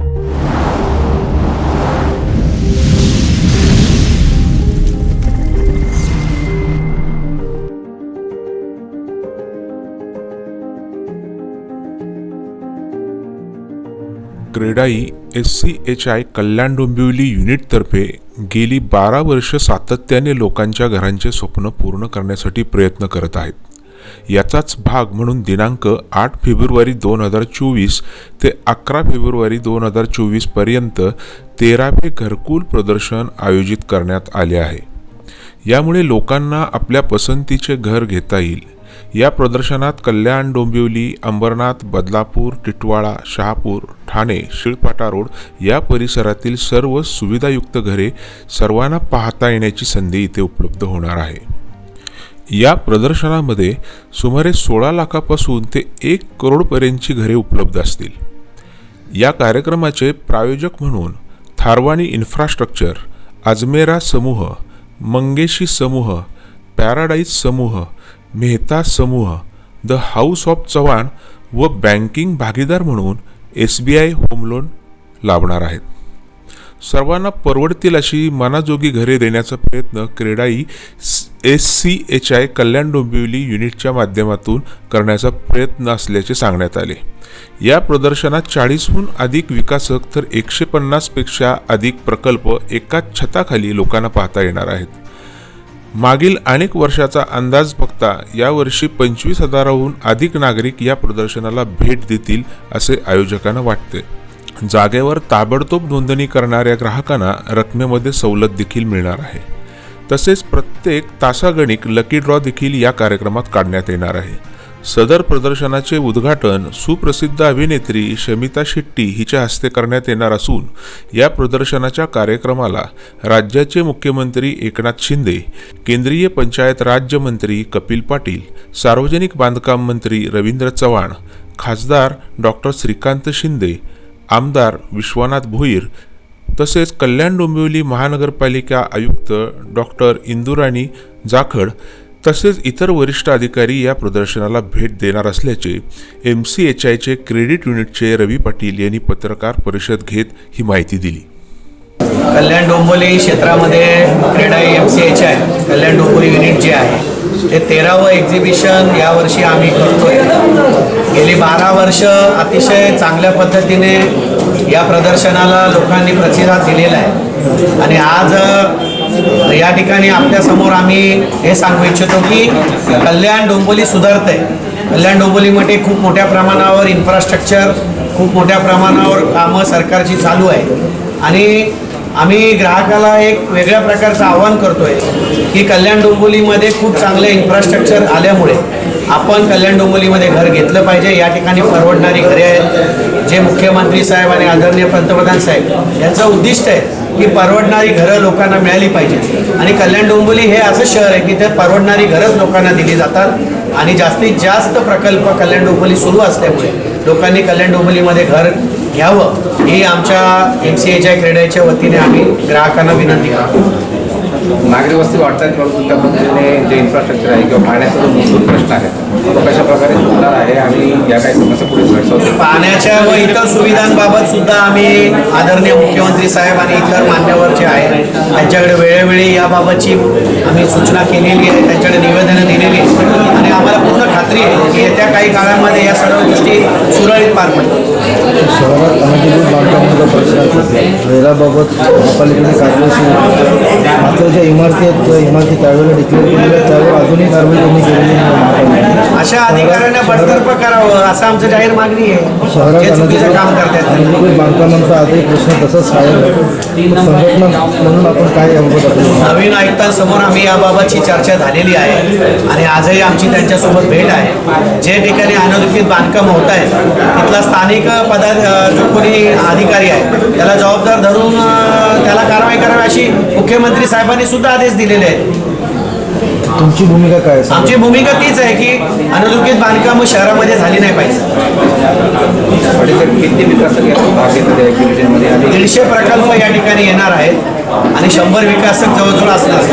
CREDAI S C H I Kalyan Dombivli युनिटतर्फे गेली बारा वर्ष सातत्याने लोकांच्या घरांचे स्वप्न पूर्ण करण्यासाठी प्रयत्न करत आहेत. याचाच भाग म्हणून दिनांक आठ फेब्रुवारी दोन हजार चोवीस ते अकरा फेब्रुवारी दोन हजार चोवीसपर्यंत तेरावे घरकुल प्रदर्शन आयोजित करण्यात आले आहे. यामुळे लोकांना आपल्या पसंतीचे घर घेता येईल. या प्रदर्शनात कल्याण डोंबिवली अंबरनाथ बदलापूर टिटवाळा शहापूर ठाणे शिळपाटा रोड या परिसरातील सर्व सुविधायुक्त घरे सर्वांना पाहता येण्याची संधी इथे उपलब्ध होणार आहे. या प्रदर्शनामध्ये सुमारे सोळा लाखापासून ते एक करोडपर्यंतची घरे उपलब्ध असतील. या कार्यक्रमाचे प्रायोजक म्हणून थारवानी इन्फ्रास्ट्रक्चर अजमेरा समूह मंगेशी समूह पॅराडाईज समूह मेहता समूह द हाऊस ऑफ चव्हाण व बँकिंग भागीदार म्हणून S B I home loan लाभणार आहेत. सर्वांना परवडतील अशी मनाजोगी घरे देण्याचा प्रयत्न CREDAI S C H I Kalyan Dombivli युनिटच्या माध्यमातून करण्याचा प्रयत्न असल्याचे सांगण्यात आले. या प्रदर्शनात चाळीसहून अधिक विकासक तर एकशे पन्नासपेक्षा अधिक प्रकल्प एकाच छताखाली लोकांना पाहता येणार आहेत. मागील अनेक वर्षाचा अंदाज बघता यावर्षी पंचवीस हजाराहून अधिक नागरिक या प्रदर्शनाला भेट देतील असे आयोजकांना वाटते. जागेवर ताबडतोब नोंदणी करणाऱ्या ग्राहकांना रकमेमध्ये सवलत देखील मिळणार आहे. तसेच प्रत्येक तासागणिक लकी ड्रॉ देखील या कार्यक्रमात काढण्यात येणार आहे. सदर प्रदर्शनाचे उद्घाटन सुप्रसिद्ध अभिनेत्री शमिता शेट्टी हिच्या हस्ते करण्यात येणार असून या प्रदर्शनाच्या कार्यक्रमाला राज्याचे मुख्यमंत्री एकनाथ शिंदे केंद्रीय पंचायत राज्यमंत्री कपिल पाटील सार्वजनिक बांधकाम मंत्री रवींद्र चव्हाण खासदार डॉक्टर श्रीकांत शिंदे आमदार विश्वनाथ भोईर तसेच कल्याण डोंबिवली महानगरपालिका आयुक्त डॉक्टर इंदुराणी जाखड तसेच इतर वरिष्ठ अधिकारी या प्रदर्शनाला भेट देणार असल्याचे एम सी एच आयचे क्रेडिट युनिटचे रवी पाटील यांनी पत्रकार परिषद घेत ही माहिती दिली. कल्याण डोंबिवली क्षेत्रामध्ये CREDAI M C H I Kalyan Dombivli unit जे आहे ते तेरावं एक्झिबिशन यावर्षी आम्ही करतोय. गेली बारा वर्ष अतिशय चांगल्या पद्धतीने या प्रदर्शनाला लोकांनी प्रतिसाद दिलेला आहे. आणि आज या ठिकाणी आपल्यासमोर आम्ही हे सांगू इच्छितो की कल्याण डोंबोली सुधारत आहे कल्याण डोंबोलीमध्ये खूप मोठ्या प्रमाणावर इन्फ्रास्ट्रक्चर खूप मोठ्या प्रमाणावर कामं सरकारची चालू आहे. आणि आम्ही ग्राहकाला एक वेगळ्या प्रकारचं आव्हान करतोय की कल्याण डोंबोलीमध्ये खूप चांगले इन्फ्रास्ट्रक्चर आल्यामुळे आपण कल्याण डोंबोलीमध्ये घर घेतलं पाहिजे. या ठिकाणी परवडणारी घरे आहेत. जे मुख्यमंत्री साहेब आणि आदरणीय पंतप्रधान साहेब यांचं उद्दिष्ट आहे की परवडणारी घरं लोकांना मिळाली पाहिजे. आणि कल्याण डोंबोली हे असं शहर आहे की ते परवडणारी घरंच लोकांना दिली जातात. आणि जास्तीत जास्त प्रकल्प कल्याण डोंबोली सुरू असल्यामुळे लोकांनी कल्याण डोंबोलीमध्ये घर घ्यावं ही आमच्या एम सी एच्या क्रीडाच्या वतीने आम्ही ग्राहकांना विनंती करतो. नागरी वस्ती वाढतात परंतु त्या पद्धतीने जे इन्फ्रास्ट्रक्चर आहे किंवा पाण्याचा जो मूलभूत प्रश्न आहे तो कशा प्रकारे सुटणार आहे आणि या काही समस्या पुढे भेडसावतील? पाण्याच्या व इतर सुविधांबाबत सुद्धा आम्ही आदरणीय मुख्यमंत्री साहेब आणि इतर मान्यवर जे आहेत त्यांच्याकडे वेळोवेळी याबाबतची आम्ही सूचना केलेली आहे त्यांच्याकडे निवेदनं दिलेली आहेत. आणि आम्हाला पूर्ण खात्री आहे की येत्या काही काळामध्ये या सर्व गोष्टी सुरळीत पार पडतील. शहरात अनधिकृत बांधकामाचा प्रश्न महापालिकेने. मात्र ज्या इमारतीत इमारती त्यावेळेला डिक्लेअर केलेल्या त्यावर अजूनही कारवाई त्यांनी केलेली नाही. अशा अधिकाऱ्यांना बडतर्फ करावं असं आमचं जाहीर मागणी आहे. शहरात जे चुकीचं काम करतात. बांधकामांचा आजही प्रश्न तसाच आहे. संघटना म्हणून आपण काय नवीन आयुक्तांसमोर आम्ही याबाबतची चर्चा झालेली आहे आणि आजही आमची त्यांच्यासोबत भेट आहे. जे ठिकाणी अनधिकृत बांधकाम होत आहेत तिथला स्थानिक पदा जो कोणी अधिकारी आहे त्याला जबाबदार धरून त्याला कारवाई करावी अशी मुख्यमंत्री साहेबांनी सुद्धा आदेश दिलेले आहेत. तुमची भूमिका काय आहे? आमची भूमिका तीच आहे की अनधिकृत बांधकाम शहरामध्ये झाली नाही पाहिजे. किती विकासक आणि दीडशे प्रकल्प या ठिकाणी येणार आहेत आणि शंभर विकासक जवळजवळ असणार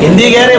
हिंदी घ्या रे